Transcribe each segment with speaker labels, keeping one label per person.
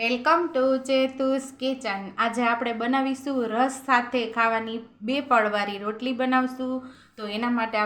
Speaker 1: Welcome to ચેતુસ kitchen. આજે આપણે બનાવીશું રસ સાથે ખાવાની બે પળવાળી રોટલી બનાવશું. તો એના માટે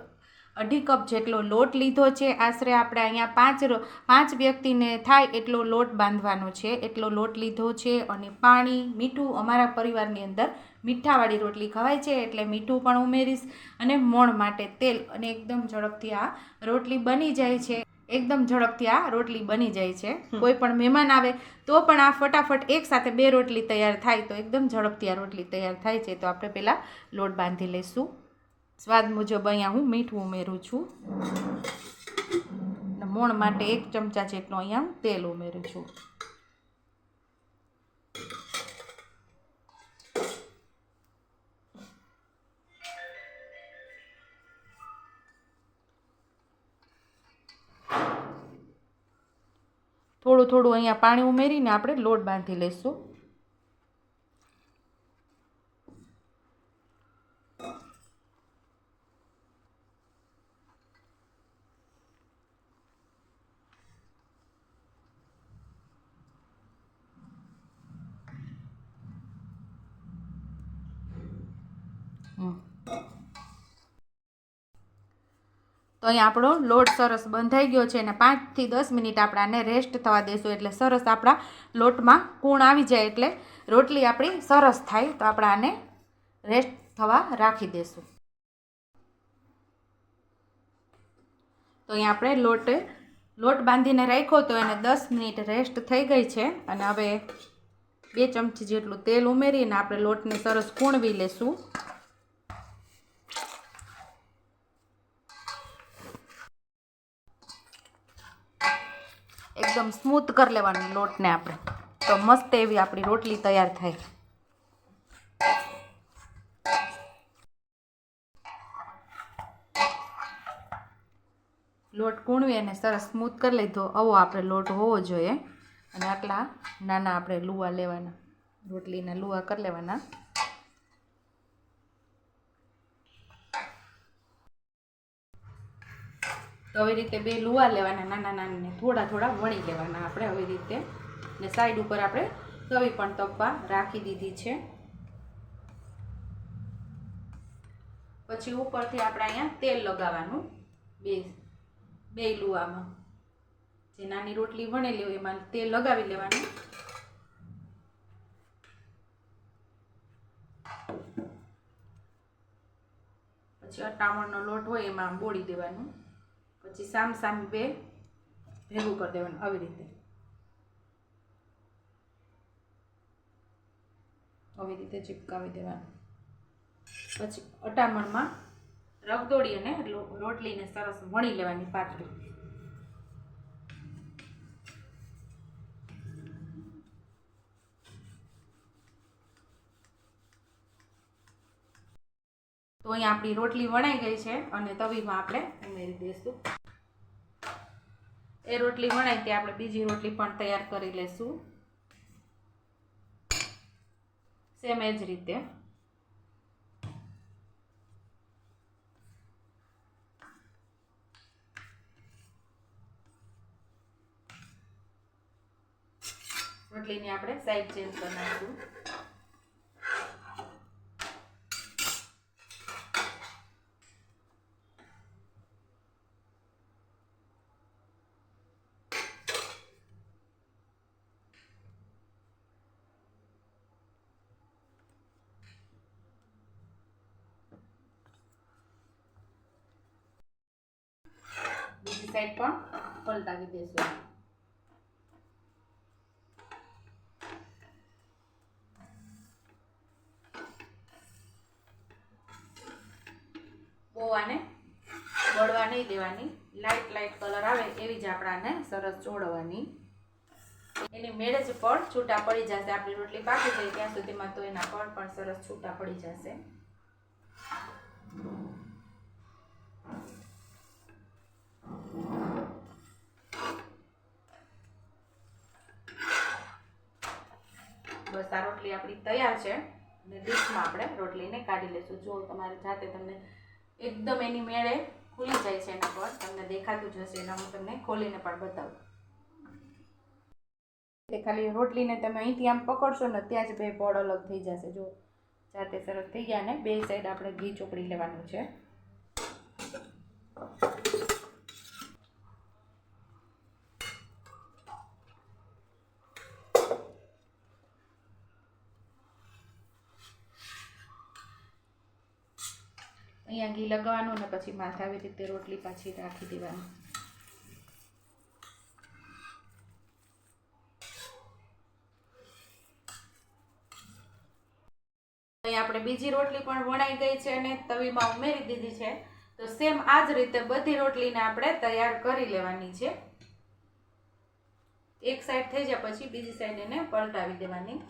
Speaker 1: અઢી કપ જેટલો લોટ લીધો છે. આશરે આપણે અહીંયા પાંચ પાંચ વ્યક્તિને થાય એટલો લોટ બાંધવાનો છે. એટલો લોટ લીધો છે અને પાણી, મીઠું અમારા પરિવારની અંદર મીઠાવાળી રોટલી ખવાય છે એટલે મીઠું પણ ઉમેરીશ અને મોણ માટે તેલ અને એકદમ ઝડપથી આ રોટલી બની જાય છે. એકદમ ઝડપથી આ રોટલી બની જાય છે. કોઈ પણ મહેમાન આવે તો પણ આ ફટાફટ એક સાથે બે રોટલી તૈયાર થાય તો એકદમ ઝડપથી આ રોટલી તૈયાર થાય છે. તો આપણે પહેલાં લોટ બાંધી લઈશું. સ્વાદ મુજબ અહીંયા હું મીઠું ઉમેરું છું. મોણ માટે એક ચમચા જેટલું અહીંયા તેલ ઉમેરું છું. થોડું થોડું અહીંયા પાણી ઉમેરીને આપણે લોટ બાંધી લઈશું હમ. તો અહીંયા આપણો લોટ સરસ બંધાઈ ગયો છે અને પાંચથી દસ મિનિટ આપણે આને રેસ્ટ થવા દેશું એટલે સરસ આપણા લોટમાં કૂણ આવી જાય એટલે રોટલી આપણી સરસ થાય તો આપણે આને રેસ્ટ થવા રાખી દેશું. તો અહીંયા આપણે લોટ લોટ બાંધીને રાખ્યો તો એને દસ મિનિટ રેસ્ટ થઈ ગઈ છે અને હવે બે ચમચી જેટલું તેલ ઉમેરીને આપણે લોટને સરસ કૂણવી લેશું. એકદમ સ્મૂથ કરી લેવાની લોટને આપણે. તો મસ્ત એવી આપણી રોટલી તૈયાર થાય લોટ કૂણવી અને સરસ સ્મૂથ કરી લીધો. આવો આપણે લોટ હોવો જોઈએ. અને આટલા નાના આપણે લુવા લેવાના. રોટલીના લુવા કરી લેવાના. તો આવી રીતે બે લુવા લેવાના નાના નાના ને થોડા થોડા વણી લેવાના આપણે આવી રીતે. ને સાઈડ ઉપર આપણે તવી પણ તપવા રાખી દીધી છે. પછી ઉપરથી આપણે અહીંયા તેલ લગાવવાનું બે બે લુવામાં. જે નાની રોટલી વણેલી હોય એમાં તેલ લગાવી લેવાનું. પછી અટામણનો લોટ હોય એમાં બોળી દેવાનું. પછી સામ સામ બે ભેગું કરી દેવાનું આવી રીતે. આવી રીતે ચીપકાવી દેવાનું. પછી અટામણમાં રગદોડી અને રોટલીને સરસ વણી લેવાની પાતળી. તો અહીંયા આપણી રોટલી વણાઈ ગઈ છે અને તવીમાં આપણે ઉમેરી દઈશું એ રોટલી વણાય તે આપણે બીજી રોટલી પણ તૈયાર કરી લઈશું સેમ એ જ રીતે. રોટલીની આપણે સાઈડ ચેન્જ કરી નાખીશું બીજી સાઈડ પણ પલટાવી દઈશું બહુ આને વળવા નહીં દેવાની. લાઇટ લાઇટ કલર આવે એવી જ આપણાને સરસ ચોળવાની. એની મેળે જ પડ છૂટા પડી જશે. આપણી રોટલી પાકી જાય ત્યાં સુધીમાં તો એના પડ પણ સરસ છૂટા પડી જશે. બસ આ રોટલી આપણી તૈયાર છે. અને ડીશમાં આપણે રોટલીને કાઢી લઈશું. જો તમારે જાતે તમને એકદમ એની મેળે ખુલી જાય છે એના પર, તમને દેખાતું જ હશે. એના હું તમને ખોલીને પણ બતાવું. ખાલી રોટલીને તમે અહીંથી આમ પકડશો ને ત્યાં જ બે પોળ અલગ થઈ જશે. જો જાતે સરસ થઈ ગયા ને, બે સાઈડ આપણે ઘી ચોપડી લેવાનું છે. અહીંયા ઘી લગાવવાનું અને પછી માથે આવી રીતે રોટલી પાછી રાખી દેવાની. અહીં આપણે બીજી રોટલી પણ વણાઈ ગઈ છે અને તવીમાં ઉમેરી દીધી છે. તો સેમ આ જ રીતે બધી રોટલીને આપણે તૈયાર કરી લેવાની છે. એક સાઈડ થઈ જાય પછી બીજી સાઈડ એને પલટાવી દેવાની.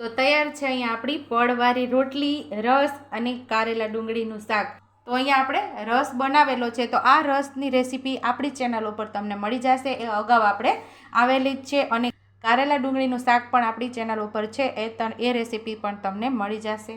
Speaker 1: તો તૈયાર છે અહીંયા આપણી પડવાળી રોટલી, રસ અને કારેલા ડુંગળીનું શાક. તો અહીંયા આપણે રસ બનાવેલો છે. તો આ રસની રેસીપી આપણી ચેનલ ઉપર તમને મળી જશે. એ અગાઉ આપણે આવેલી જ છે અને કારેલા ડુંગળીનું શાક પણ આપણી ચેનલ ઉપર છે. એ એ રેસીપી પણ તમને મળી જશે.